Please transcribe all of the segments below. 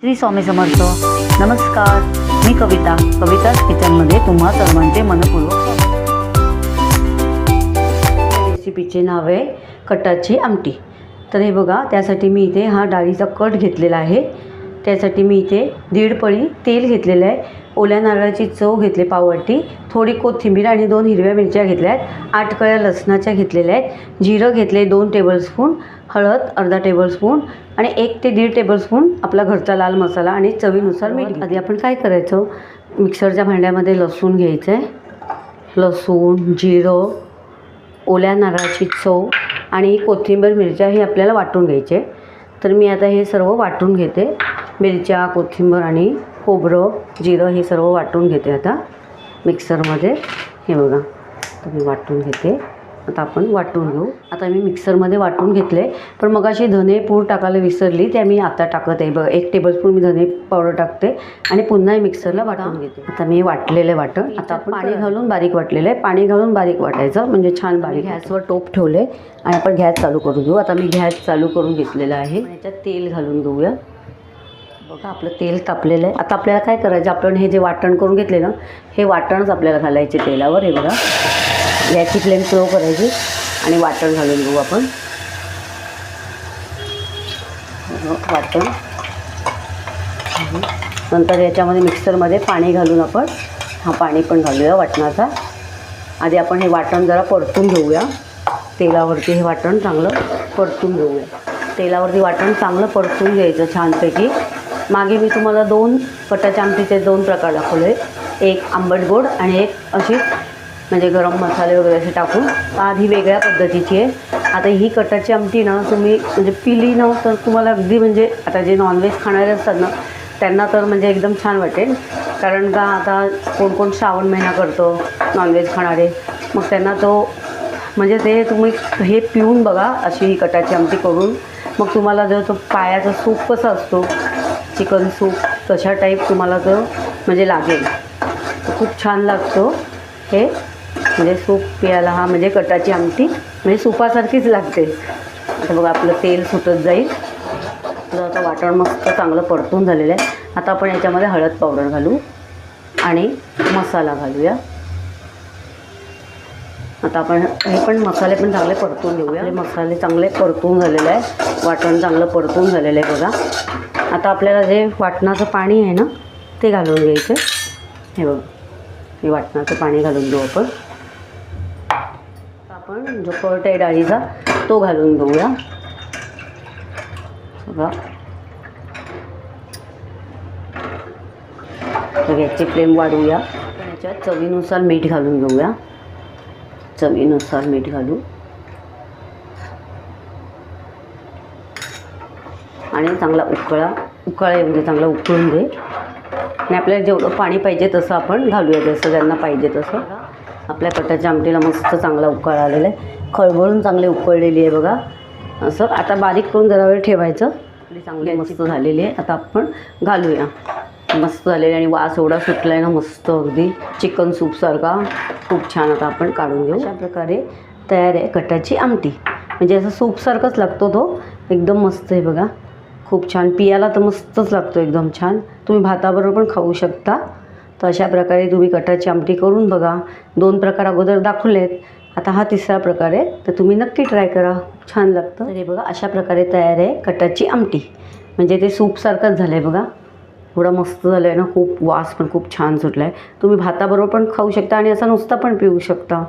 श्री स्वामी समर्थ. नमस्कार. मी कविता. कविताच किचनमध्ये तुम्हा सर्वांचे मनपूर्वक रेसिपीचे नाव आहे कटाची आमटी. तर हे बघा त्यासाठी मी इथे हा डाळीचा कट घेतलेला आहे. त्यासाठी मी इथे दीड पळी तेल घेतलेलं आहे. ओल्या नारळाची चव घेतली पाववाटी थोडी कोथिंबीर आणि दोन हिरव्या मिरच्या घेतल्या आहेत. आठ कळ्या लसणाच्या घेतलेल्या आहेत. जिरं घेतले दोन टेबलस्पून हळद अर्धा टेबलस्पून आणि एक ते दीड टेबलस्पून आपला घरचा लाल मसाला आणि चवीनुसार मीठ. आधी आपण काय करायचं? मिक्सरच्या भांड्यामध्ये लसूण घ्यायचं आहे लसूण जिरं ओल्या नारळाची चव आणि कोथिंबीर मिरच्या हे आपल्याला वाटून घ्यायचे. तर मी आता हे सर्व वाटून घेते. मिरच्या कोथिंबीर आणि खोबरं जिरं हे सर्व वाटून घेते आता. मिक्सरमध्ये. हे बघा तर मी वाटून घेते. आता आपण वाटून घेऊ. आता मी मिक्सरमध्ये वाटून घेतले पण मग अशी धने पूड टाकायला विसरली त्या मी आता टाकत आहे. बघ एक टेबलस्पून मी धने पावडर टाकते आणि पुन्हा हे मिक्सरला वाटून घेते. आता मी वाटलेलं आहे वाटण. आता आपण पाणी घालून बारीक वाटलेलं आहे. पाणी घालून बारीक वाटायचं म्हणजे छान बारीक गॅसवर टोप ठेवले आणि आपण गॅस चालू करून घेऊ. आता मी गॅस चालू करून घेतलेलं आहे. याच्यात तेल घालून घेऊया. बघा आपलं तेल तापलेलं आहे. आता आपल्याला काय करायचं आपण हे जे वाटण करून घेतले ना हे वाटणच आपल्याला घालायचे तेलावर हे बघा. याची फ्लेम स्लो करायची आणि वाटण घालून घेऊ आपण. वाटण. नंतर याच्यामध्ये मिक्सरमध्ये पाणी घालून आपण हा पाणी पण घालूया वाटणाचा. आधी आपण हे वाटण जरा परतून घेऊया. तेलावरती हे वाटण चांगलं परतून घेऊया. तेलावरती वाटण चांगलं परतून घ्यायचं छानपैकी. मागे मी तुम्हाला दोन कटाच्या आमटीचे दोन प्रकार दाखवले. एक आंबट गोड आणि एक अशी म्हणजे गरम मसाले वगैरे असे टाकून. आधी वेगळ्या पद्धतीची आहे. आता ही कटाची आमटी ना तुम्ही म्हणजे पिली ना तर तुम्हाला अगदी म्हणजे आता जे नॉनव्हेज खाणारे असतात ना त्यांना तर म्हणजे एकदम छान वाटेल. कारण का आता कोण कोण श्रावण महिना करतो नॉनव्हेज खाणारे मग त्यांना तो म्हणजे ते तुम्ही हे पिऊन बघा अशी ही कटाची आमटी करून. मग तुम्हाला जर तो पायाचा सूप कसा असतो चिकन सूप तशा टाईप तुम्हाला तो म्हणजे लागेल. खूप छान लागतो. हे म्हणजे सूप प्यायला हा म्हणजे कटाची आमटी म्हणजे सुपासारखीच लागते. आता बघा आपलं तेल सुटत जाईल. तर आता वाटण मस्त चांगलं परतून झालेलं आहे. आता आपण याच्यामध्ये हळद पावडर घालू आणि मसाला घालूया. आता आपण हे पण मसाले पण चांगले परतून घेऊया. हे मसाले चांगले परतून झालेले आहे. वाटण चांगलं परतून झालेलं आहे बघा. आता आपल्याला जे वाटणाचं पाणी आहे ना ते घालून घ्यायचं. हे बघ हे वाटणाचं पाणी घालून देऊ आपण. आपण जो कट आहे डाळीचा तो घालून घेऊया. बघा. याची फ्लेम वाढवूया. याच्यात चवीनुसार मीठ घालून घेऊया. चवीनुसार मीठ घालू. आणि चांगला उकळा उकळा येऊ दे चांगला उकळून दे आणि आपल्याला जेवढं पाणी पाहिजे तसं आपण घालूया जसं ज्यांना पाहिजे तसं. आपल्या कटाच्या आमटीला मस्त चांगला उकळा आलेला आहे. खळबळून चांगली उकळलेली आहे बघा. असं आता बारीक करून जरा वेळ ठेवायचं. आपली चांगली मस्त झालेली आहे. आता आपण घालूया. मस्त झालेली आणि वास एवढा सुटला आहे ना मस्त अगदी. चिकन सूपसारखा खूप छान आता आपण काढून घेऊ. अशा प्रकारे तयार आहे कटाची आमटी. म्हणजे असं सूपसारखाच लागतो तो. एकदम मस्त आहे बघा. खूप छान. पियाला तर मस्तच लागतो एकदम छान. तुम्ही भाताबरोबर पण खाऊ शकता. तर अशा प्रकारे तुम्ही कटाची आमटी करून बघा. दोन प्रकार अगोदर दाखवलेत. आता हा तिसरा प्रकार आहे. तर तुम्ही नक्की ट्राय करा. खूप छान लागतं. हे बघा अशा प्रकारे तयार आहे कटाची आमटी. म्हणजे ते सूपसारखंच झालं आहे बघा. एवढा मस्त झालं आहे ना. खूप वास पण खूप छान सुटला आहे तुम्ही भाताबरोबर पण खाऊ शकता आणि असा नुसता पण पिऊ शकता.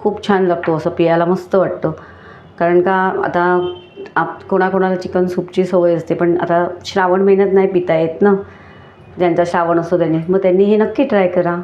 खूप छान लागतो असं पियाला मस्त वाटतं. कारण का आता आप कोणाकोणाला चिकन सूपची सवय असते पण आता श्रावण महिन्यात नाही पिता येत ना? ज्यांचा श्रावण असतो त्यांनी. मग त्यांनी हे नक्की ट्राय करा.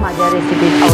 माझ्या रेसिपी